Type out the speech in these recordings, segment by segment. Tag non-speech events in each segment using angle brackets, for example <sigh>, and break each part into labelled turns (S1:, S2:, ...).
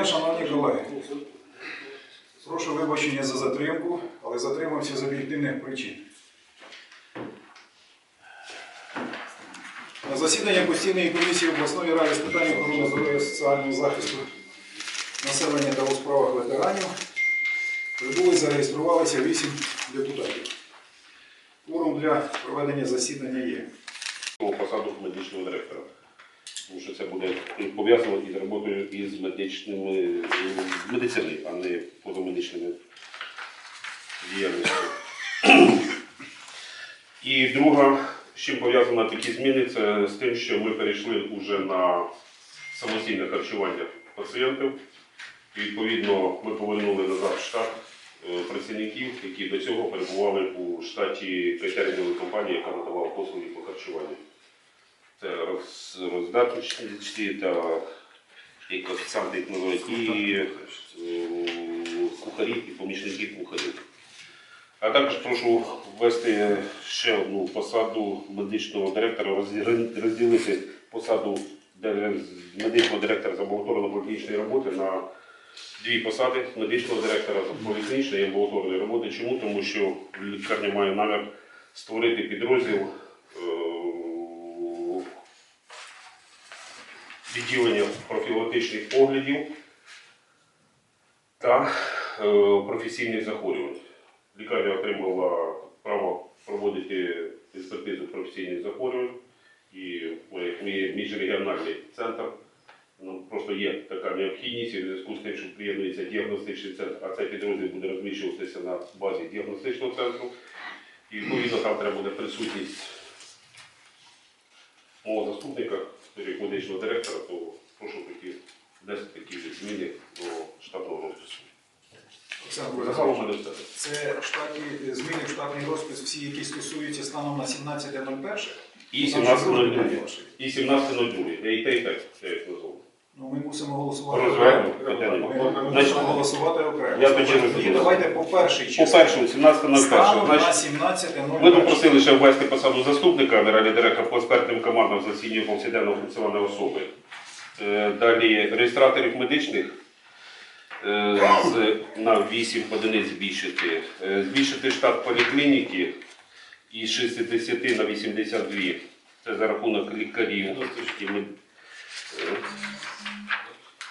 S1: дня, шановні колеги. Прошу вибачення за затримку, але затримався з об'єктивних причин. На засідання постійної комісії обласної ради з питань охорони здоров'я соціального захисту населення та у справах ветеранів прибули зареєструвалися 8 депутатів. Форум для проведення засідання є.
S2: по посаду медичного директора. Тому що це буде пов'язано із роботою із медичними медициною, а не позамедичними діяльністю. <clears throat> І друга, з чим пов'язано такі зміни, це з тим, що ми перейшли вже на самостійне харчування пацієнтів. І, відповідно, ми повернули назад в штат е, працівників, які до цього перебували у штаті критерінової компанії, яка надавала послуги по харчуванню. Роздаточні та і коефіцієнти їх і е, кухарі, і помічники кухарів. А також прошу ввести ще одну посаду медичного директора, розділити посаду медичного директора з амбулаторно-поліклінічної роботи на дві посади медичного директора з поліклінічної і амбулаторної роботи. Чому? Тому що лікарня має намір створити підрозділ відділення профілактичних оглядів та е, професійних захворювань. Лікарня отримала право проводити експертизу професійних захворювань, і міжрегіональний центр. Ну, просто є така необхідність в зв'язку з тим, що приєднується діагностичний центр, а цей підрозділ буде розміщуватися на базі діагностичного центру. І відповідно там треба буде присутність мого заступника, медичного директора, то прошу такі десь такі зміни до штатного розпису.
S1: Олександр. Це штатні, зміни в штатний розпис, всі, які стосуються станом на 17.01.
S2: І
S1: Там
S2: 17.02. І 17.02. Я і те, і те, як.
S1: Ну, ми мусимо голосувати
S2: Розглянемо,
S1: Ми мусимо голосувати окремо.
S2: я тоді
S1: І давайте по першій
S2: По
S1: частині.
S2: першому, 17.01.
S1: Станом на
S2: Значить,
S1: 17.01.
S2: Ми попросили ще ввести посаду заступника генерального директора по експертним командам з оцінює повсякденного функціонування особи. Е, Далі реєстраторів медичних е, з, на 8 одиниць збільшити. Е, Збільшити штат поліклініки із 60 на 82. Це за рахунок лікарів. І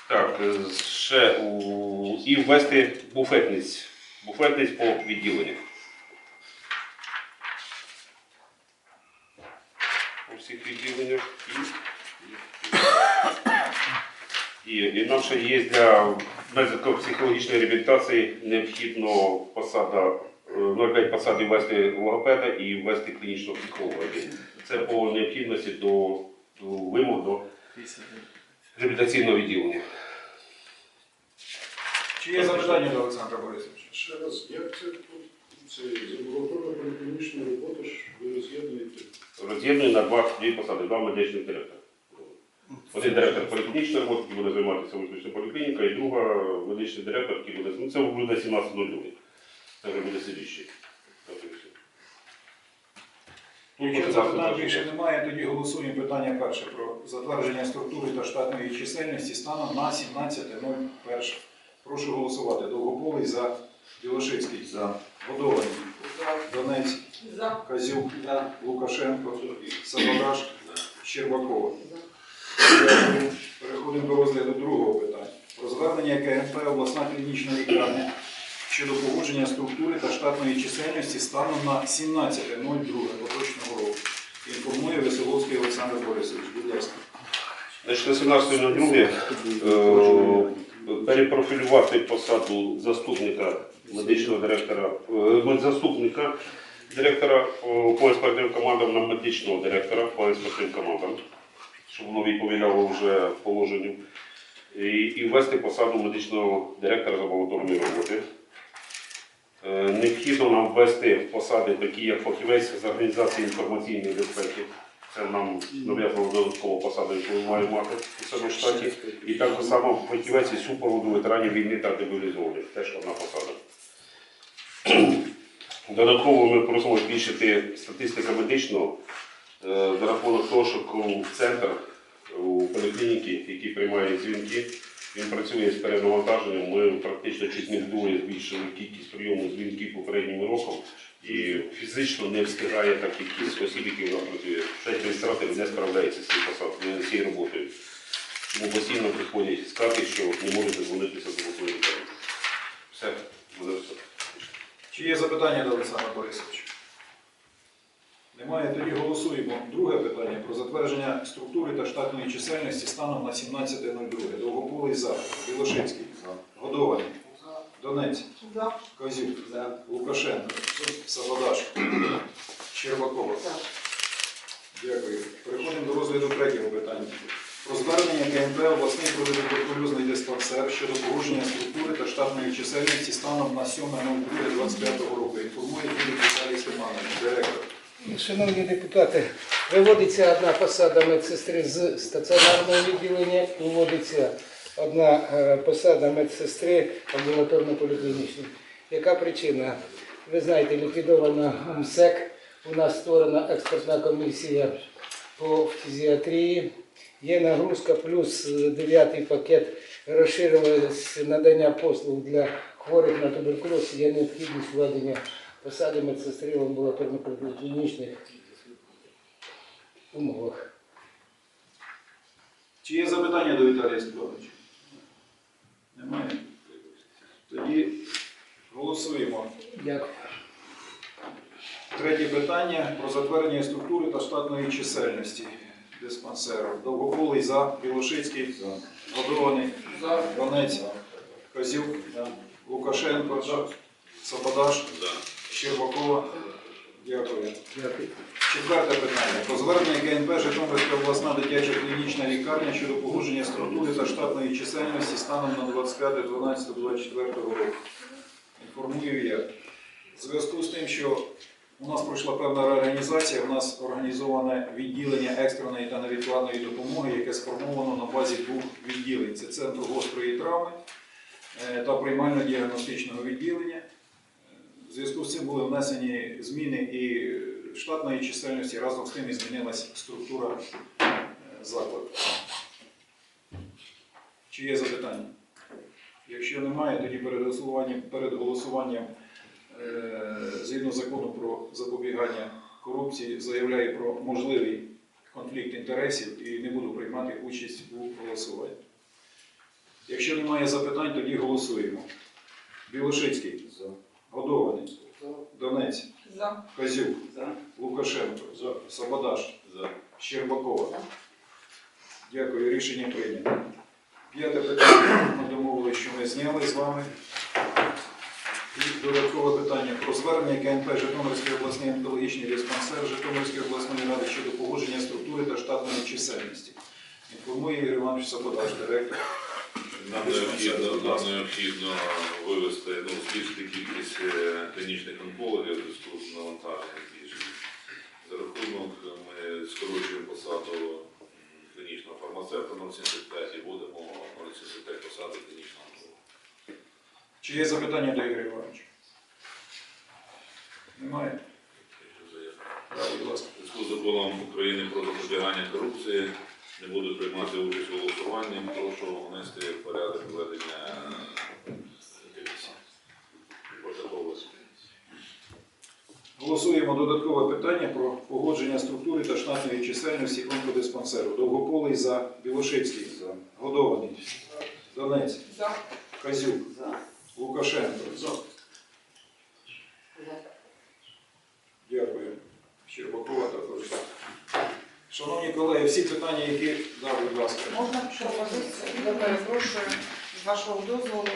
S2: Так, е, ще у, і ввести буфетність. Буфетність по відділеннях. у всіх відділеннях. І, і, і нам є для медико-психологічної реабілітації необхідно посада, е, 0,5 посади ввести логопеда і ввести клінічного психолога. Це по необхідності до, до вимог до реабілітаційного відділення.
S1: Чи є запитання до Олександра Борисовича?
S3: Ще раз, як це тут це з амбулаторно поліклінічної роботи ж ви роз'єднуєте?
S2: Роз'єднує на два дві посади, два медичних директора. Один директор поліклінічної роботи, який буде займатися виключно поліклініка, і друга медичний директор, який буде ну, це буде 17.02. Це вже буде слідчий. Так, і все. Тут
S1: Якщо запитань більше. немає, тоді голосуємо питання перше про затвердження структури та штатної чисельності станом на 17.01. Прошу голосувати. Довгополий за. Білошицький за. Водований, Донець,
S4: За.
S1: Казюк, Лукашенко, Сабадаш, Щербакова. Переходимо до розгляду другого питання. Про звернення КНП обласна клінічна лікарня щодо погодження структури та штатної чисельності станом на 17.02 поточного року. Інформує Веселовський Олександр Борисович. Будь ласка.
S2: Значить, на 17.02 е, перепрофілювати посаду заступника медичного директора, е, заступника директора е, по експертним командам на медичного директора по експертним командам, щоб воно відповідало вже положенню. І, і ввести посаду медичного директора з амбулаторної роботи. Е, Необхідно нам ввести в посади, такі як фахівець з організації інформаційної безпеки. Це нам нав'язано додаткову посаду, яку ми маємо мати у в штаті. І так само фахівець із супроводу ветеранів війни та демобілізованих. Теж одна посада. <clears throat> Додатково ми просимо збільшити статистика медичного е, за рахунок того, що центр у поліклініки, які приймають дзвінки, Він працює з перенавантаженням. Ми практично чуть не вдвоє збільшили кількість прийому дзвінків попереднім роком. І фізично не встигає та кількість осіб, які вона працює. Шесть реєстраторів не справляється з цією посадкою, з цією роботою. Тому постійно приходять скарги, що не можуть дозвонитися до обласної лікарні. Все, буде все.
S1: Чи є запитання до Олександра Борисовича? Немає, тоді голосуємо. Друге питання про затвердження структури та штатної чисельності станом на 17.02. Довгополий за. Білошинський. Годований. Донець. Козюк. Лукашенко. Савадаш. Щербакова. Дякую. Переходимо до розгляду третього питання. Про звернення КНП обласний протитуберкульозний диспансер щодо порушення структури та штатної чисельності станом на 7.02.25 року. Інформує Юрій Віталій Степанович, директор.
S4: Шановні депутати, виводиться одна посада медсестри з стаціонарного відділення, виводиться одна е, посада медсестри амбулаторно-поліклінічної. Яка причина? Ви знаєте, ліквідована МСЕК, у нас створена експертна комісія по фізіатрії. Є нагрузка плюс е, дев'ятий пакет розширилось надання послуг для хворих на туберкульоз. Є необхідність введення посади медсестри в амбулаторно-клінічних умовах.
S1: Чи є запитання до Віталія Степановича? Немає. Тоді голосуємо.
S4: Дякую.
S1: Третє питання про затвердження структури та штатної чисельності диспансеру. Довгополий за, Білошицький, Годований, Донець, Козюк, Лукашенко, Саподаш, Щербакова. Дякую.
S4: Дякую.
S1: Четверте питання. Про звернення КНП Житомирська обласна дитяча клінічна лікарня щодо погодження структури та штатної чисельності станом на 25.12.24 року. Інформую я. В зв'язку з тим, що у нас пройшла певна реорганізація, у нас організоване відділення екстреної та невідкладної допомоги, яке сформовано на базі двох відділень. Це Центр гострої травми е, та приймально-діагностичного відділення. В зв'язку з цим були внесені зміни і штатної чисельності, разом з тим і змінилась структура е, закладу. Чи є запитання? Якщо немає, тоді перед голосуванням, перед голосуванням е, згідно закону про запобігання корупції заявляю про можливий конфлікт інтересів і не буду приймати участь у голосуванні. Якщо немає запитань, тоді голосуємо. Білошицький. Годований. Донець.
S5: За.
S1: Козюк. Лукашенко. Сабадаш. Щербакова. Дякую, рішення прийнято. П'яте питання. Ми домовилися, що ми зняли з вами. І додаткове питання про звернення КНП Житомирський обласний онкологічний диспансер Житомирської обласної ради щодо погодження структури та штатної чисельності. Інформує Ігор Іванович Саподаш, директор.
S6: Нам необхідно, нам необхідно вивести, ну, збільшити кількість е, клінічних онкологів зв'язку з навантаженням збільшення. За рахунок е, ми скорочуємо посаду клінічного фармацевта на 75 і будемо на 75 посади клінічного онколога.
S1: Чи є запитання до Ігоря Івановича? Немає?
S6: Якщо заявка.
S1: Будь ласка.
S6: Зв'язку з законом України про запобігання корупції не буду приймати участь у голосуванні, прошу внести в порядок ведення комісії.
S1: Голосуємо додаткове питання про погодження структури та штатної чисельності онкодиспансеру. Довгополий за Білошицький. За. Годований. Донець.
S5: За.
S1: Козюк. Лукашенко. Дякую. Щербакова також. Шановні колеги, всі питання, які да, будь ласка.
S5: Можна пропозицію? Я перепрошую, з вашого дозволу.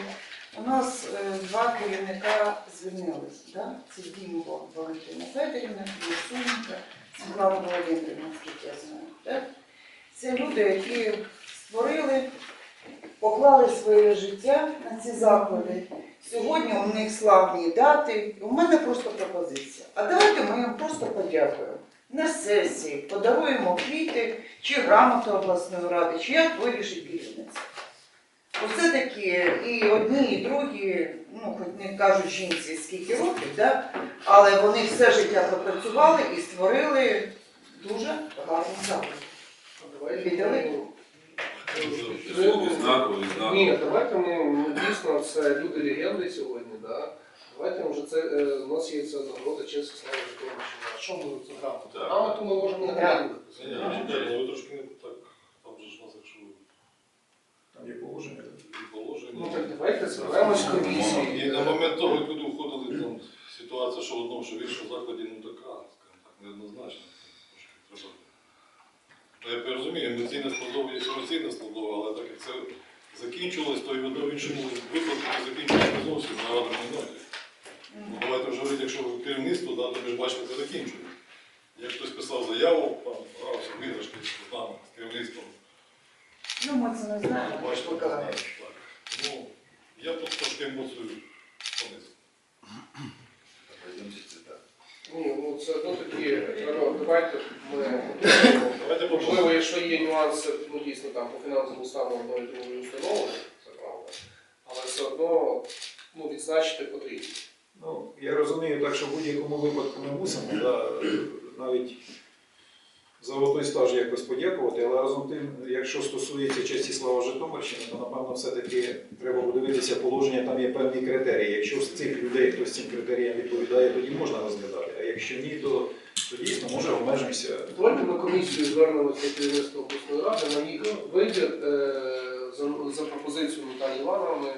S5: У нас е, два керівника звільнились. Да? Це Дімова Валентина Федорівна, Ясуненка, Світлана Володимирівна, наскільки я знаю. Так? Це люди, які створили, поклали своє життя на ці заклади. Сьогодні у них славні дати. У мене просто пропозиція. А давайте ми їм просто подякуємо. На сесії подаруємо квіти чи грамоту обласної ради, чи як вирішить керівництво. Оце такі і одні, і другі, ну хоч не кажуть жінці скільки років, да? але вони все життя попрацювали і створили дуже гарний заклад. Віддали.
S7: Ні, давайте ми ну, дійсно це люди легенди сьогодні, да? Давайте вже це е, у нас є ця нагорода честь слава Житомирщини. А що ми це грамотно?
S6: Так.
S7: Грамоту ми можемо не грамоту.
S3: Ні, ні, ні, ви трошки не так. Там же ж у нас, якщо
S1: Там є положення.
S3: і положення.
S7: Ну так давайте зберемось
S3: І
S7: комісії.
S3: на момент того, коли входили там ситуація, що в одному, що в іншому закладі, ну така, скажімо так, неоднозначна. Трошки треба. Ну, я розумію, емоційна складова є емоційна складова, але так як це закінчилось, то і в одному іншому випадку закінчилось не зовсім на радому ноті. Ну, давайте вже говорити, якщо керівництво, да, то ми ж бачимо, це закінчує. Як хтось писав заяву, там грався в іграшки з нами, з керівництвом.
S5: Ну, ми це не знаємо.
S3: Бачите,
S5: поки.
S3: так. Ну, я тут трошки емоцію понизив.
S7: Ні, ну це одно такі, давайте ми.
S3: Давайте
S7: Можливо,
S3: попробуємо.
S7: якщо є нюанси, ну дійсно там по фінансовому стану одної і другої установи, це правда. Але все одно ну, відзначити потрібно.
S1: Ну, я розумію так, що в будь-якому випадку ми мусимо да, навіть золотой стаж якось подякувати, але разом тим, якщо стосується честі слава Житомирщини, то напевно все-таки треба подивитися положення, там є певні критерії. Якщо з цих людей хтось цим критеріям відповідає, тоді можна розглядати. А якщо ні, то, то дійсно може обмежимося.
S7: Давайте на комісію звернемося до керівництва обласної ради на їх вибір е, за, пропозицією Наталії Івановни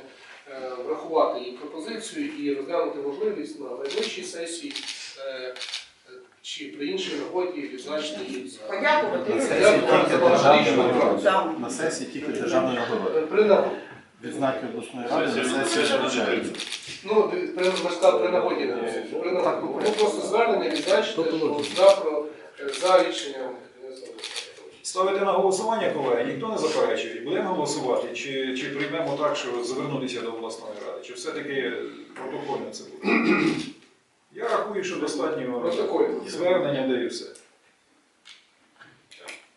S7: врахувати її пропозицію і розглянути можливість на найближчій сесії е, е, чи при іншій нагоді відзначити їх за
S5: Подякувати.
S7: За
S8: нагороди. На сесії тільки державної нагороди.
S7: Е, При нагоді.
S8: Відзнаки обласної ради на сесії вручаються.
S7: Ну, при, при нагоді. При нагоді. Ну, просто звернення відзначити ну, за, про, е, за рішенням.
S1: Ставити на голосування, колеги, ніхто не заперечує. Будемо голосувати, чи, чи приймемо так, що звернутися до обласної ради, чи все-таки протокольно це буде. Я рахую, що достатньо
S7: Протокольно.
S1: звернення даю все.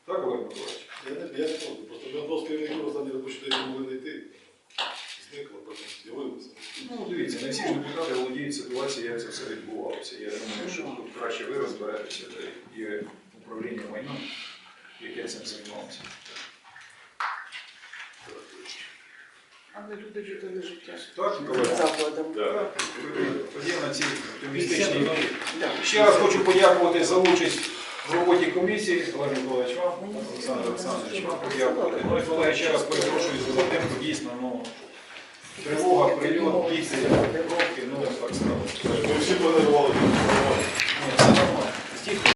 S1: Так, Олег Миколаївич?
S3: Я не, я не проти. Просто з керівників останні робочі день не могли знайти. Зникло, потім з'явилося.
S1: Ну, дивіться, не всі ж депутати володіють ситуацією, як це все відбувалося. Я думаю, що тут краще ви розберетеся, є управління майном, яке цим займалося.
S5: Але люди жили життя.
S1: Так?
S5: Закладом.
S6: Так.
S1: Тоді на цій оптимістичній ноті. Ще раз хочу подякувати за участь в роботі комісії. Олег Миколаївич, вам, Олександр Олександрович, вам подякувати. Ну і колеги, ще раз перепрошую за тим, дійсно, ну, тривога, прильот, діти, пробки, ну, так сказати.
S3: Ми всі планували.
S1: Ні, все нормально.